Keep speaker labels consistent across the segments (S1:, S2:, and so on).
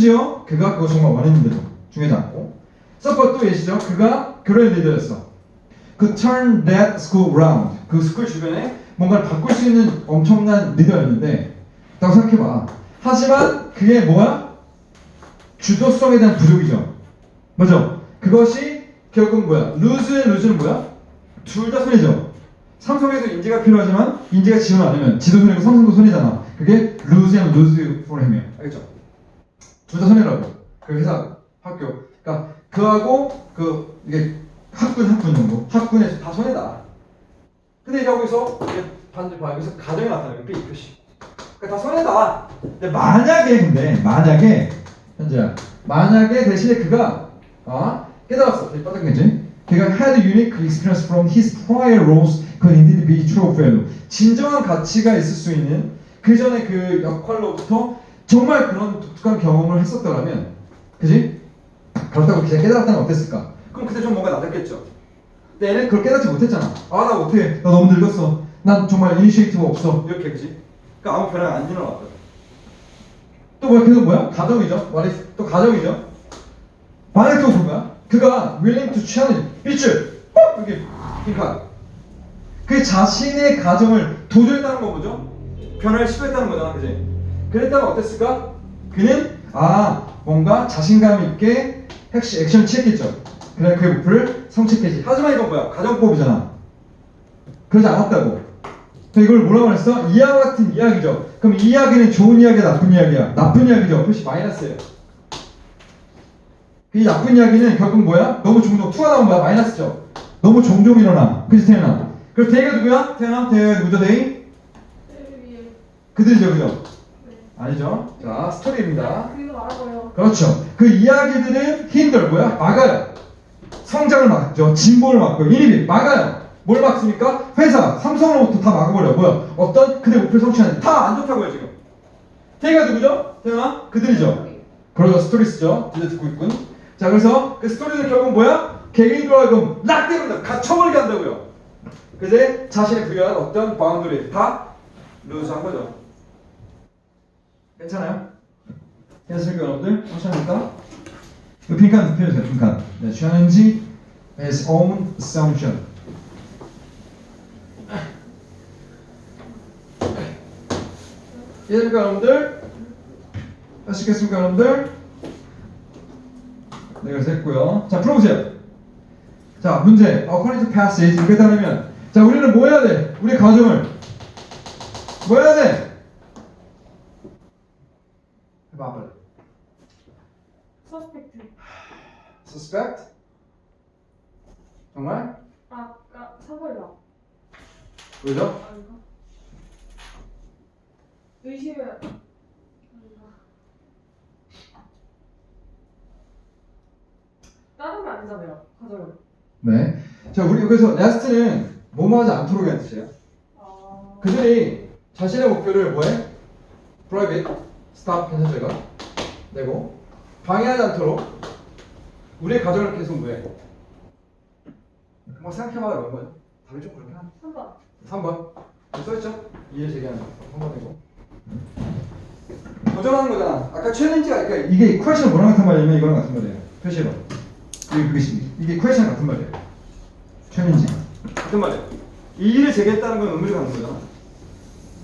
S1: 심지어 그가 그거 정말 원했는데도 중요하지 않고. 서퍼 또 예시죠. 그가 그런 리더였어. 그 turn that school round. 그 스쿨 주변에 뭔가를 바꿀 수 있는 엄청난 리더였는데 라고 생각해봐. 하지만 그게 뭐야? 주도성에 대한 부족이죠. 맞아. 그것이 결국 뭐야? lose, lose는 뭐야? 둘 다 손해죠. 삼성에도 인재가 필요하지만 인재가 지원 안 하면 지도 손해고 삼성도 손해잖아. 그게 lose and lose 알겠죠? 둘다 손해라고. 그 회사, 학교. 그러니까 그하고 그 이게 학군 학군 정도. 학군에서 다 손해다. 근데 이제 여기서 이게 반대 봐 여기서 가정이 나타나요. B 표시. 그러니까 다 손해다. 근데 만약에 근데 만약에 현재야 만약에 대신에 그가 아 깨달았어. 되게 빠졌겠지? 걔가 had unique experience from his prior roles could indeed be true value. 진정한 가치가 있을 수 있는 그 전에 그 역할로부터 정말 그런 독특한 경험을 했었더라면, 그지? 그렇다고 그냥 깨달았다면 어땠을까? 그럼 그때 좀 뭔가 낮았겠죠. 근데 얘는 그걸 깨닫지 못했잖아. 아, 나 못해. 나 너무 늙었어. 난 정말 이니시에이티브 없어. 이렇게, 그지? 그러니까 아무 변화가 안 일어났거든. 또 뭐야? 계속 뭐야? 가정이죠. 말이 또 가정이죠. 만약 또 그거야? 그가 willing to challenge, 빛줄, 뻑! 여기 핑크. 그 자신의 가정을 도전했다는 거 보죠? 변화를 시도했다는 거잖아, 그지? 그랬다면 어땠을까? 그는 아 뭔가 자신감 있게 핵시 액션을 취했겠죠. 그래 그 목표를 성취했겠지. 하지만 이건 뭐야? 가정법이잖아. 그러지 않았다고. 이걸 뭐라고 그랬어? 이와 같은 이야기죠. 그럼 이 이야기는 좋은 이야기야, 나쁜 이야기야? 나쁜 이야기죠. 표시 마이너스예요. 이 나쁜 이야기는 결국 뭐야? 너무 종종 투가 나오면 뭐야? 마이너스죠. 너무 종종 일어나. 그지 태어나. 그래서 대가 누구야? 태어나? 대가 누구죠? 대이? 그들이죠, 그죠? 아니죠. 자, 스토리입니다.
S2: 그리고 말하고요.
S1: 그렇죠. 그 이야기들은 힌들 뭐야? 막아요. 성장을 막죠. 진보를 막고요. 인입이 막아요. 뭘 막습니까? 회사, 삼성으로부터 다 막아버려. 뭐야? 어떤 그들 목표를 성취하는 다안 좋다고요 지금. 태가 누구죠? 태가 그들이죠. 그러죠. 스토리스죠. 이제 듣고 있군. 자, 그래서 그 스토리는 결국 뭐야? 개개인으로 하여금 락대입니다. 갇혀버리게 한다고요. 그제 자신의 부여한 어떤 바운드리 다 루즈한 거죠. 괜찮아요? 괜찮습니까 여러분들? 괜찮습니까? 이 빈칸 펴주세요 빈칸 네, challenge his own assumption 이해됩니까 여러분들? 하시겠습니까 여러분들? 네 그래서 했고요 자 풀어보세요 자 문제 according to passage 이렇게 따르면 자 우리는 뭐 해야 돼? 우리 가정을 뭐 해야 돼? 빨리
S2: 서스펙트.
S1: suspect? 정말?
S2: 아까 사골라.
S1: 왜죠?
S2: 아닌가? 의심을. 아닌가? 다른 게 아니잖아요. 가정은.
S1: 네. 자, 우리 여기서 last는 뭐뭐 하지 않도록 이라는 뜻이에요.
S2: 아.
S1: 그들이 자신의 목표를 뭐해? private, stop, 괜찮죠, 이거? 내고, 방해하지 않도록 우리의 가정을 계속 뭐해? 뭐 생각해봐라, 이런 거죠. 답이 좀 그렇긴 한데.
S2: 3번.
S1: 3번. 여기 써있죠? 이해 제기하는 거. 3번이고. 도전하는 거잖아. 아까 챌린지가, 그러니까 이게 퀘션 뭐랑 같은 말이냐면 이거랑 같은 말이에요. 표시로. 이게 그게 시- 이게 퀘션 같은 말이에요. 챌린지. 같은 말이에요. 이 일을 제기했다는 건 의무를 갖는 거잖아.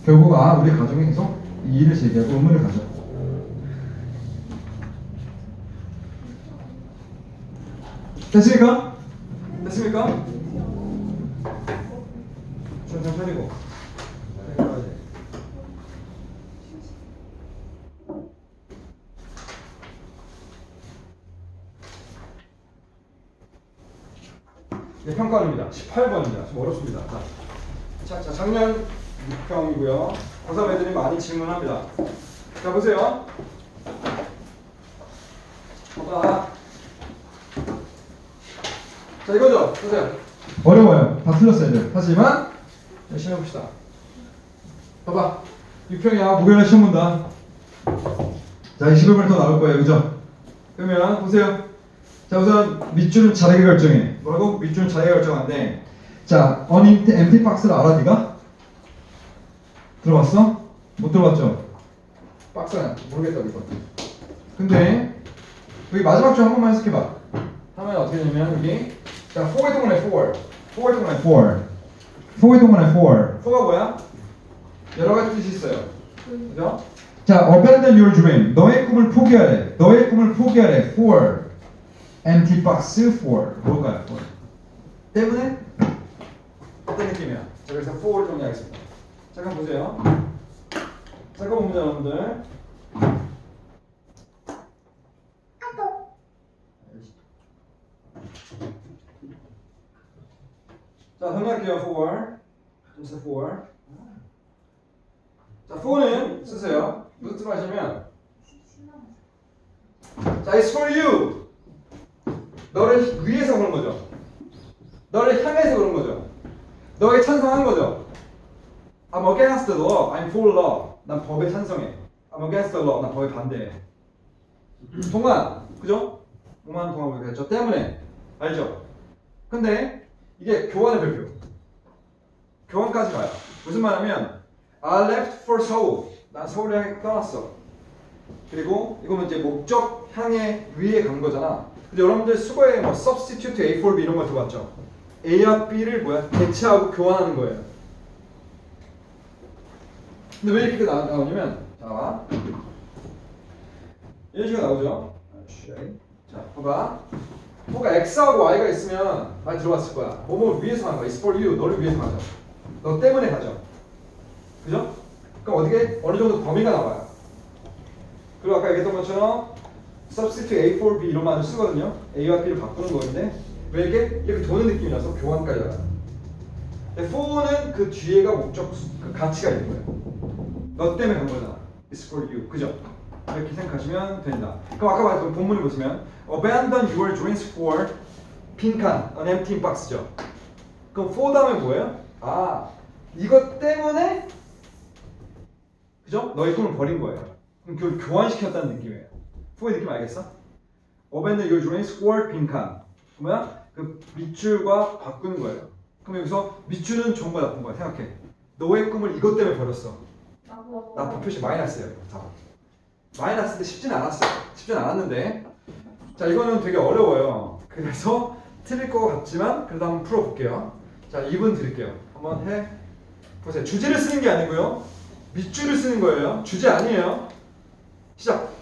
S1: 결국 아 우리 가정이 계속 이 일을 제기하고 의무를 가져. 됐습니까? 됐습니까? 천천히 차리고. 네, 평가입니다. 18번입니다. 좀 어렵습니다. 자, 자, 자 작년 6평이고요. 고3 애들이 많이 질문합니다. 자, 보세요. 봐봐. 자, 이거죠? 보세요. 어려워요. 다 틀렸어요, 애들. 하지만 열심히 해봅시다. 봐봐. 6평이야. 목요일에 시험 본다. 자, 21분 더 나올 거예요. 그죠? 그러면 보세요. 자 우선 밑줄은 자르게 결정해 뭐라고? 밑줄은 자르게 결정한데 자 unempty empty 박스를 알아 네가? 들어봤어? 못 들어봤죠? 박스는 모르겠다고 이거 근데 여기 마지막 줄 한 번만 해석해봐. 하면 어떻게 되냐면 여기 자 for의 동안에 for, for의 동안에 for, for의 동안에 for. for가 뭐야? 여러 가지 뜻이 있어요. 그죠? 자, abandon your dream. 너의 꿈을 포기하래. 너의 꿈을 포기하래. for. empty box for. 뭘까요? for. 때문에 어떤 느낌이야? 자, 그래서 for를 정리하겠습니다. 잠깐 보세요. 잠깐 봅니다, 여러분들. 자, 정리할게요. for. 점수 for. 자, for는 쓰세요. 무슨 뜻 하시면 자, it's for you. 너를 위해서 그런 거죠. 너를 향해서 그런 거죠. 너에 찬성한 거죠. I'm against the law. I'm for law. 난 법에 찬성해. I'm against the law. 난 법에 반대해. 동안, 그죠? 동안 동안 그저 때문에 알죠? 근데 이게 교환의 별표. 교환까지 가요. 무슨 말하면 I left for Seoul. 난 서울을 향해 떠났어. 그리고 이거는 이제 목적 향해 위에 간 거잖아. 근데 여러분들 수거에 뭐 substitute A for B 이런 거 들어봤죠? A와 B를 뭐야? 대체하고 교환하는 거예요. 근데 왜 이렇게 나, 나오냐면 자 이런 식으로 나오죠. 자 봐봐. 뭐가 X하고 Y가 있으면 많이 들어봤을 거야. 뭐뭐 위해서 하는 거야. It's for you. 너를 위해서 가죠. 너 때문에 가죠. 그죠? 그럼 어떻게 어느 정도 범위가 나와요. 그리고 아까 얘기했던 것처럼 substitute A for B 이런 말을 쓰거든요. A와 B를 바꾸는 거인데 왜 이렇게 이렇게 도는 느낌이라서 교환까지. 근데 for는 그 뒤에가 목적 수- 그 가치가 있는 거예요. 너 때문에 간 거잖아. It's for you. 그죠? 이렇게 생각하시면 된다. 그럼 아까 말했던 본문을 보시면 abandon your dreams for 빈칸, an empty box죠. 그럼 for 다음에 뭐예요? 아, 이것 때문에 그죠? 너의 꿈을 버린 거예요. 그럼 그걸 교환시켰다는 느낌이에요. for의 느낌 알겠어? abandon your dreams for 빈칸. 뭐야? 그 밑줄과 바꾸는 거예요. 그럼 여기서 밑줄은 좋은 거야 나쁜 거야 생각해. 너의 꿈을 이것 때문에 버렸어.
S2: 나도
S1: 표시 마이너스예요. 자, 마이너스인데 쉽진 않았어요. 쉽진 않았는데 자 이거는 되게 어려워요. 그래서 틀릴 것 같지만 그래도 한번 풀어볼게요. 자 2분 드릴게요. 한번 해 보세요. 주제를 쓰는 게 아니고요. 밑줄을 쓰는 거예요. 주제 아니에요. 시작.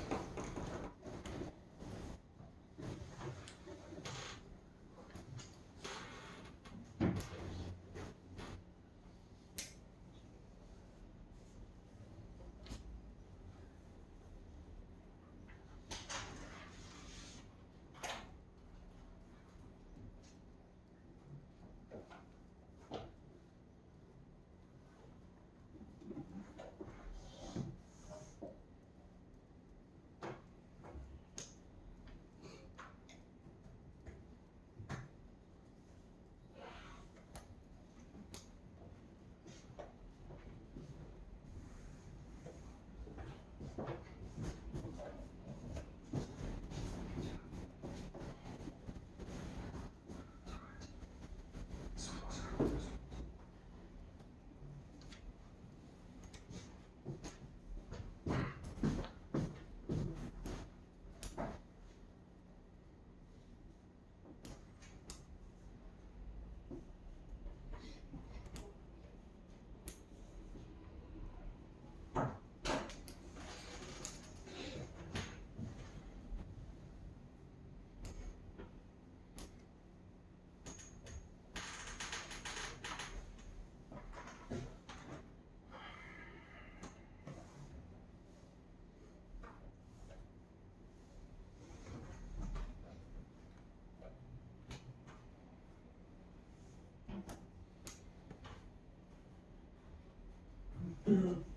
S1: 嗯。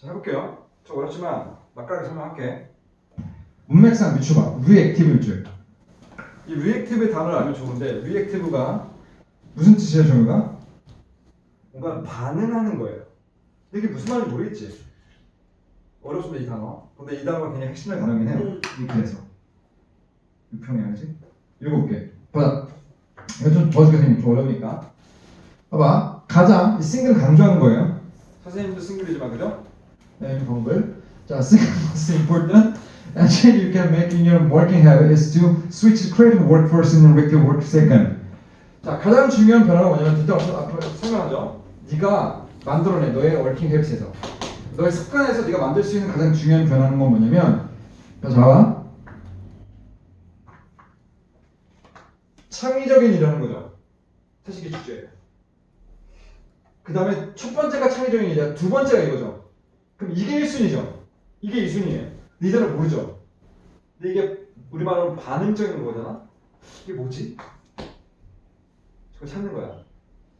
S1: 자 해볼게요. 좀 어렵지만 맛깔나게 설명할게. 문맥상 미추봐. reactive일 줄. 이 reactive의 단어를 알면 좋은데 reactive가 무슨 뜻이에요, 정우가? 뭔가 반응하는 거예요. 이게 무슨 말인지 모르겠지. 어렵습니다 이 단어. 근데 이 단어가 굉장히 핵심의 단어긴 해요. 이렇게 해서 6평이 아니지? 읽어볼게. 보자. 이거 좀 도와줄게 선생님. 좀 어려우니까. 봐봐. 가장 이 싱글 강조하는 거예요. 선생님도 싱글이지만 그죠? 네, 방법을. 자, single most important change you can make in your working habit is to switch creative work first and reactive work second. 자, 가장 중요한 변화가 뭐냐면 뒤따 앞으로 설명하죠. 네가 만들어내 너의 워킹 헤비트에서 너의 습관에서 네가 만들 수 있는 가장 중요한 변화는 건 뭐냐면 자, 자 창의적인 일이라는 거죠. 이게 주제예요. 그 다음에 첫 번째가 창의적인 일이야. 두 번째가 이거죠. 그럼 이게 1순위죠. 이게 2순위예요. 니들은 모르죠. 근데 이게 우리말로 반응적인 거잖아. 이게 뭐지? 그거 찾는 거야.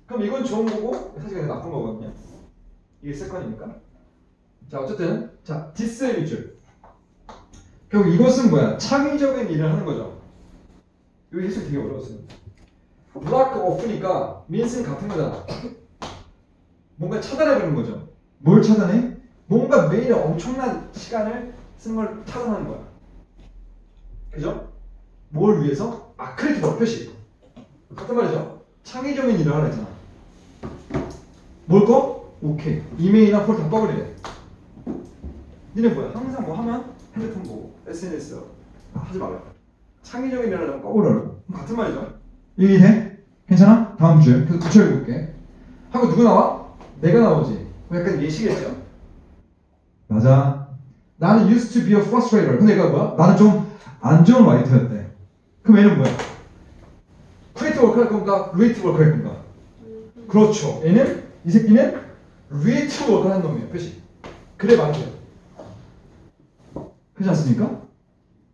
S1: 그럼 이건 좋은 거고 사실 그냥 나쁜 거거든요. 이게 세컨이니까. 자 어쨌든 자 디스의 밑줄. 결국 이것은 뭐야? 창의적인 일을 하는 거죠. 여기 해석 되게 어려웠어요. block off니까 means는 같은 거잖아. 뭔가 차단해버리는 거죠. 뭘 차단해? 뭔가 매일 엄청난 시간을 쓰는 걸 차단하는 거야. 그죠? 뭘 위해서? 아 크리티컬 표시. 같은 말이죠. 창의적인 일을 하라 했잖아. 뭘 거? 오케이. 이메일이나 폴 다 꺼버리래. 니네 뭐야? 항상 뭐 하면 핸드폰 보고 SNS 아, 하지 말라. 창의적인 일을 하면 꺼버려라고. 같은 말이죠. 이해돼? 괜찮아? 다음 주에. 그래서 붙여 읽을게. 하고 누구 나와? 내가 나오지. 약간 예시겠죠? 맞아. 나는 used to be a frustrator. 근데 얘가 뭐야? 나는 좀 안 좋은 라이터였대. 그럼 얘는 뭐야? 크리에이티브 워크 할 건가? 리에이티브 워크 할 건가? 그렇죠. 얘는 이 새끼는 리에이티브 워크 하는 놈이에요. 표시. 그래 맞아요. 그렇지 않습니까?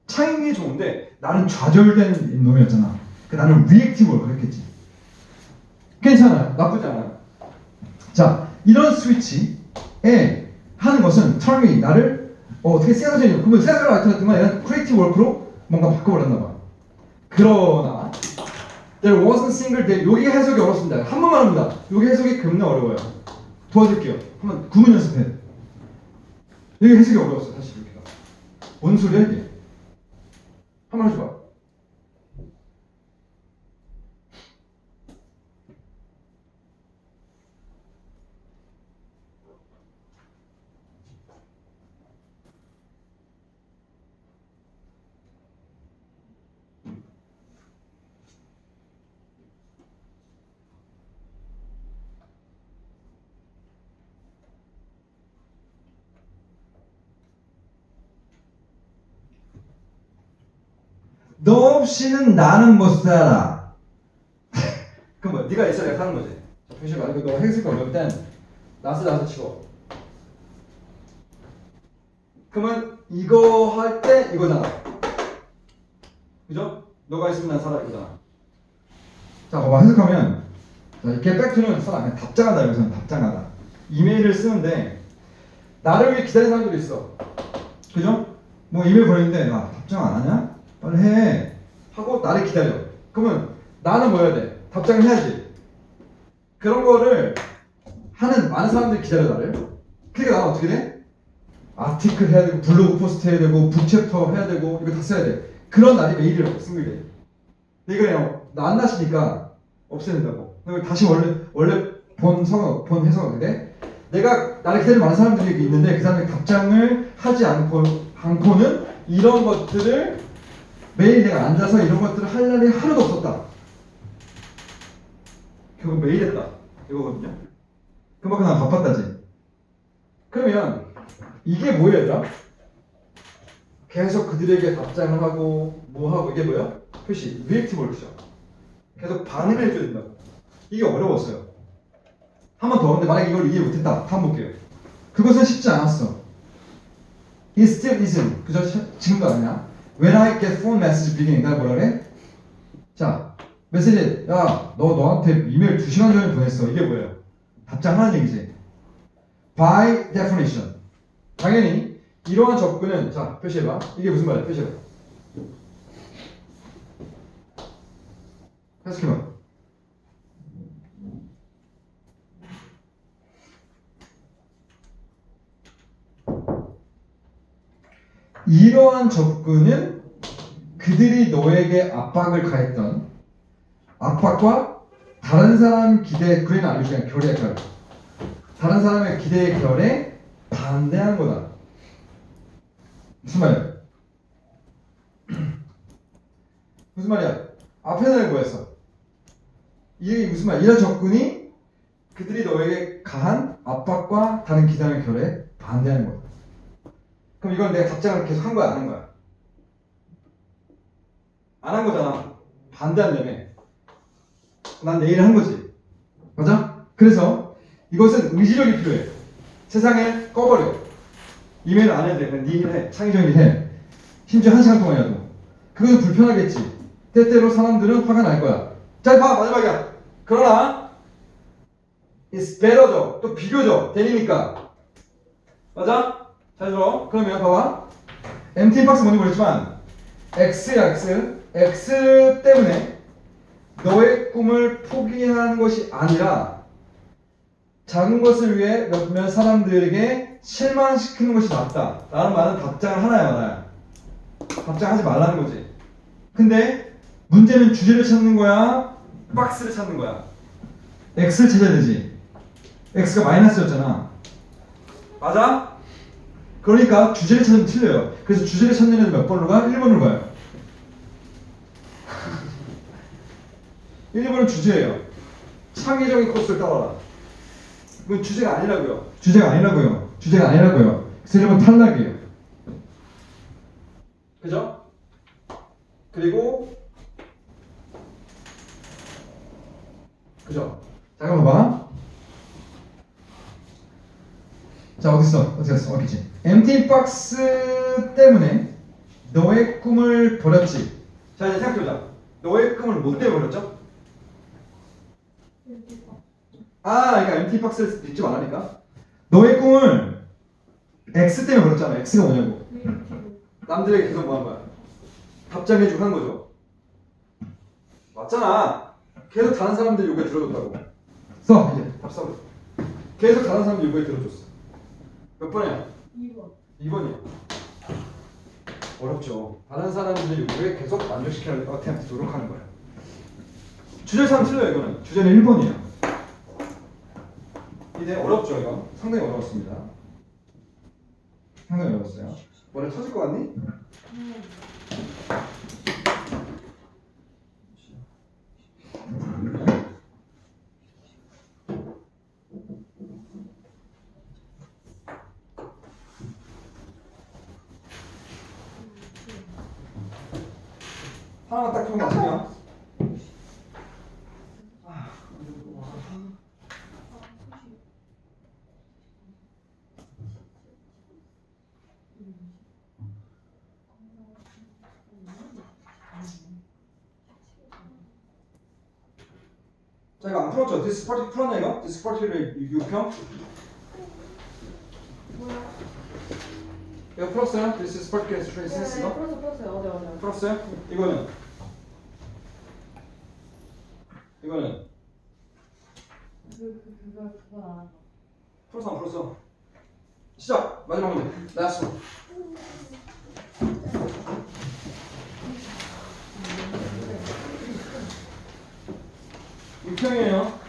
S1: 창의이 좋은데 나는 좌절된 놈이었잖아. 그 나는 리액티브 워크 했겠지. 괜찮아요. 나쁘지 않아요. 자, 이런 스위치에 하는 것은 턴이 나를 어, 어떻게 세가지고 그러면 세가지고 건 얘는 크리에이티브 워크로 뭔가 바꿔버렸나 봐. 그러나 there wasn't single day 여기 해석이 어렵습니다. 한 번만 합니다. 여기 해석이 겁나 어려워요. 도와줄게요. 한번 구문 연습해. 여기 해석이 어려웠어 사실 여기가. 뭔 소리야 이게? 한번 해줘봐. 너 없이는 나는 못 살아. 그럼 뭐 네가 있어야 사는 거지. 자, 표시 말고 너 해석이 어려울 땐 나서 나서 치고. 그러면 이거 할 때 이거잖아. 그죠? 너가 있으면 난 살아 이거잖아. 자, 봐봐 해석하면 자, 이렇게 백투는 써라. 그냥 답장하다 여기서는 답장하다. 이메일을 쓰는데 나를 위해 기다리는 사람들이 있어. 그죠? 뭐 이메일 보냈는데 나 답장 안 하냐? 빨리 해. 하고 나를 기다려. 그러면 나는 뭐 해야 돼? 답장을 해야지. 그런 거를 하는 많은 사람들이 기다려 나를. 그러니까 나는 어떻게 돼? 아티클 해야 되고 블로그 포스트 해야 되고 북챕터 해야 되고 이거 다 써야 돼. 그런 날이 매일이라고 승률이. 근데 이거 그냥 나안 나시니까. 그리고 다시 원래 원래 본 성어 본 돼? 내가 나를 기다리는 많은 사람들이 있는데 그 사람들이 답장을 하지 않고 않고는 이런 것들을 매일 내가 앉아서 이런 것들을 할 날이 하루도 없었다. 결국 매일 했다. 이거거든요. 그만큼 난 바빴다지. 그러면 이게 뭐예요? 계속 그들에게 답장을 하고 뭐 하고 이게 뭐야? 표시 리액티브 월크죠. 계속 반응을 해줘야 된다고. 이게 어려웠어요. 한 번 더. 근데 만약에 이걸 이해 못했다. 한번 볼게요. 그것은 쉽지 않았어. It still isn't. 그저 시- 지금도 아니야. When I get phone message beginning. 나 뭐라 그래? 자, 메시지. 야, 너 너한테 이메일 2시간 전에 보냈어. 이게 뭐예요? 답장하는 얘기지. By definition. 당연히 이러한 접근은 자 표시해봐. 이게 무슨 말이야? 표시해봐. 해석해봐. 이러한 접근은 그들이 너에게 압박을 가했던 압박과 다른 사람 기대 그래는 아니고 그냥 결의 결 다른 사람의 기대의 결에 반대한 거다 무슨 말이야? 무슨 말이야? 앞에는 뭐였어? 이게 무슨 말이야? 이런 접근이 그들이 너에게 가한 압박과 다른 기대의 결에 반대하는 거다 그럼 이건 내가 답장을 계속 한 거야 안 한 거야? 안 한 거잖아 반대한다며 난 내일 한 거지. 맞아? 그래서 이것은 의지력이 필요해. 세상에 꺼버려. 이메일 안 해도 돼. 그냥 네일 해. 창의적인 일 해. 심지어 한 시간 동안이라도. 그건 불편하겠지. 때때로 사람들은 화가 날 거야. 자, 봐. 마지막이야. 그러나 it's better죠. 또 비교죠. 대리니까. 맞아? 잘 들어. 그러면 봐봐. MT 박스 뭔지 모르지만 X야 X. X 때문에 너의 꿈을 포기하는 것이 아니라 작은 것을 위해 몇몇 사람들에게 실망시키는 것이 낫다. 라는 말은 답장을 하나야 말아야. 답장하지 말라는 거지. 근데 문제는 주제를 찾는 거야? 박스를 찾는 거야? X를 찾아야 되지. X가 마이너스였잖아. 맞아? 그러니까 주제를 찾으면 틀려요. 그래서 주제를 찾는 애는 몇 번으로 가? 1번으로 가요. 1번은 주제예요. 창의적인 코스를 따라라. 그건 주제가 아니라고요. 주제가 아니라고요. 주제가 아니라고요. 그래서 1번 탈락이에요. 그죠? 그리고 그죠? 잠깐 봐봐. 자 어디 있어? 어디 있지? MT 박스 때문에 너의 꿈을 버렸지. 자 이제 생각해보자. 너의 꿈을 뭐 때문에 버렸죠? 아, 그러니까 MT 박스를 읽지 말라니까. 너의 꿈을 X 때문에 버렸잖아. X가 뭐냐고. 남들에게 계속 뭐한 거야? 답장해주고 한 거죠. 맞잖아. 계속 다른 사람들 요구에 들어줬다고. 써 이제 답 써. 계속 다른 사람들 요구에 들어줬어. 몇 번이야?
S2: 2번.
S1: 2번이야. 어렵죠. 다른 사람들 요구에 계속 만족시키는 것 같아 노력하는 거야. 주제 참 틀려요 이거는. 주제는 1번이에요. 이제 어렵죠 이거. 상당히 어려웠습니다. 상당히 어려웠어요. 머리 터질 것 같니? 하나만 딱 펴면 맞으냐? 자 이거 안 풀었죠? 디스파티 풀었나 이거? 디스파티를 6평?
S2: 뭐야?
S1: 이거 풀었어요? 디스파티 스트레스
S2: 네,
S1: 이거?
S2: 풀었어, 풀었어요. 어제, 어제.
S1: 풀었어요? 이거는?
S2: 그, 그, 그거, 그거 안 하고.
S1: 풀었어 안 풀었어? 시작! 마지막 문제 원 육평이에요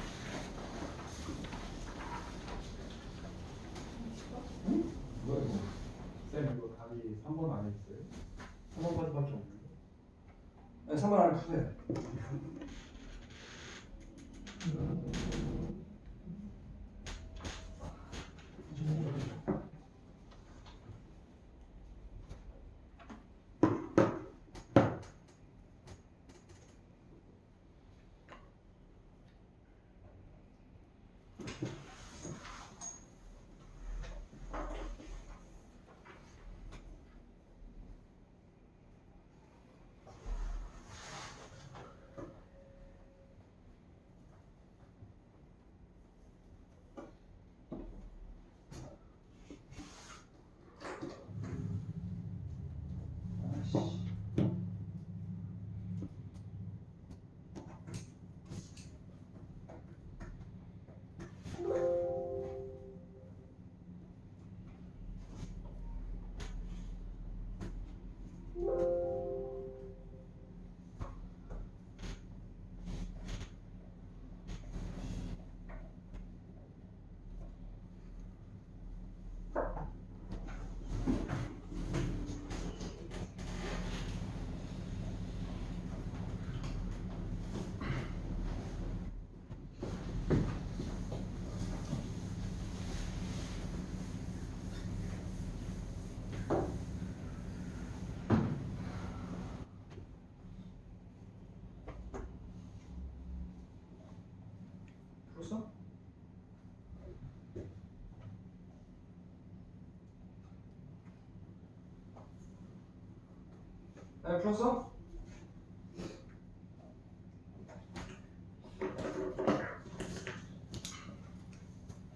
S3: 에
S1: 풀었어?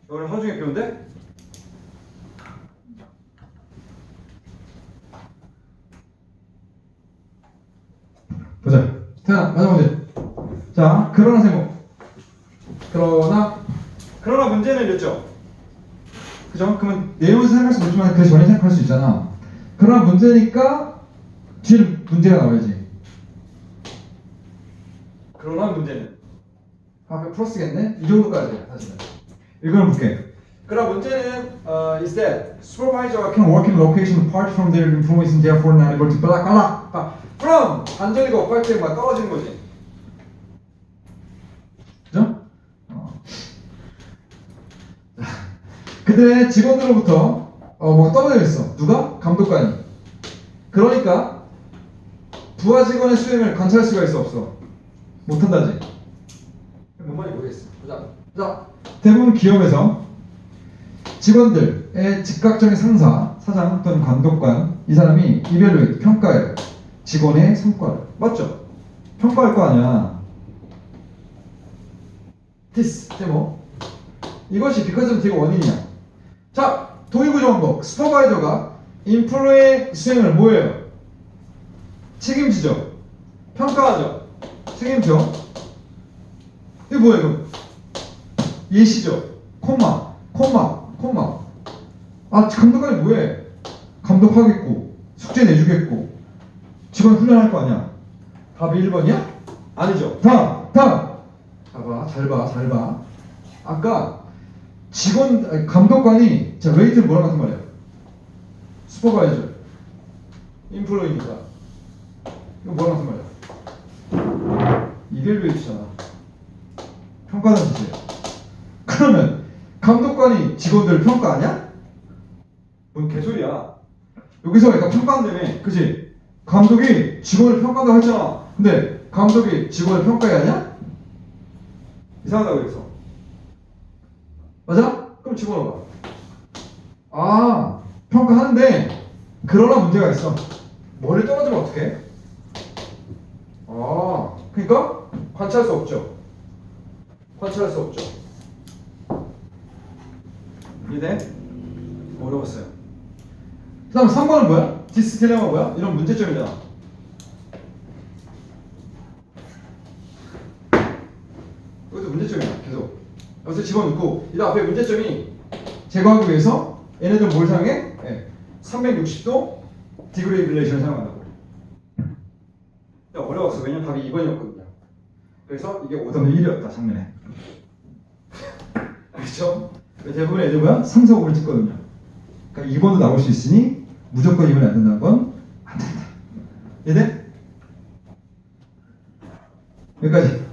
S1: 오늘 하루 종일 배운대? 보자. 태연아, 마지막 문제. 자, 그러나 세모. 그러나, 그러나 문제는 이랬죠? 그죠? 그러면 내용을 생각할 수 없지만 그 전에 생각할 수 있잖아. 그러나 문제니까 뒤에 문제가 나와야지. 그러나 문제는 앞에 플러스겠네? 이 정도까지 돼, 사실은. 이걸 볼게. 그럼 문제는 uh, is that supervisor can work in location apart from their employees and therefore not able to blah blah blah. 안절이고 apart 때막 떨어지는 거지. 그죠? 어. 그들의 직원들로부터 어, 뭐 떨어져 있어. 누가? 감독관이. 그러니까 부하 직원의 수행을 관찰할 수가 있어 없어. 못한다지. 뭔 말인지 모르겠어. 보자. 자, 대부분 기업에서 직원들의 즉각적인 상사, 사장 또는 감독관 이 사람이 이별로 평가해요. 직원의 성과를. 맞죠? 평가할 거 아니야. this 데모. 이것이 of T가 원인이야. 자, 도의구조원복 슈퍼바이저가 인플루의 수행을 뭐예요? 책임지죠. 평가하죠. 책임져. 이게 뭐예요? 예시죠. 콤마, 콤마, 콤마. 아, 감독관이 뭐해? 감독하겠고, 숙제 내주겠고, 직원 훈련할 거 아니야? 답이 1번이야? 아니죠. 다음, 다음. 봐봐, 잘 봐, 잘 봐. 아까 직원, 아니, 감독관이, 자, 웨이트를 뭐라 같은 말이야? 슈퍼바이저. 인플로이니까. 이거 같은 말이야? 이벨루에이트잖아. 평가하는 뜻이에요. 그러면 감독관이 직원들을 평가하냐? 뭔 개소리야. 여기서 얘가 평가한다며, 그지? 감독이 직원을 평가한다고 했잖아. 근데 감독이 직원을 평가해야 하냐? 이상하다고 그래서. 맞아? 그럼 집어넣어봐. 아, 평가하는데, 그러나 문제가 있어. 머리 떨어지면 어떡해? 아, 그러니까 관찰할 수 없죠. 관찰할 수 없죠. 이해? 어려웠어요. 그 다음 3번은 뭐야? 디스텔레마 뭐야? 이런 문제점이잖아. 이것도 문제점이야, 계속. 여기서 집어넣고, 이 앞에 문제점이 제거하기 위해서 얘네들 뭘 사용해? 예, 360도 디그레이 릴레이션을 사용한다 고. 근데 어려웠어. 왜냐면 답이 2번이었거든요. 그래서 이게 5분의 1이었다, 작년에. 알겠죠? 대부분 애들 뭐야? 상사고를 찍거든요. 그러니까 2번도 나올 수 있으니 무조건 2번이 안 된다는 건 안 된다. 이해돼? 여기까지.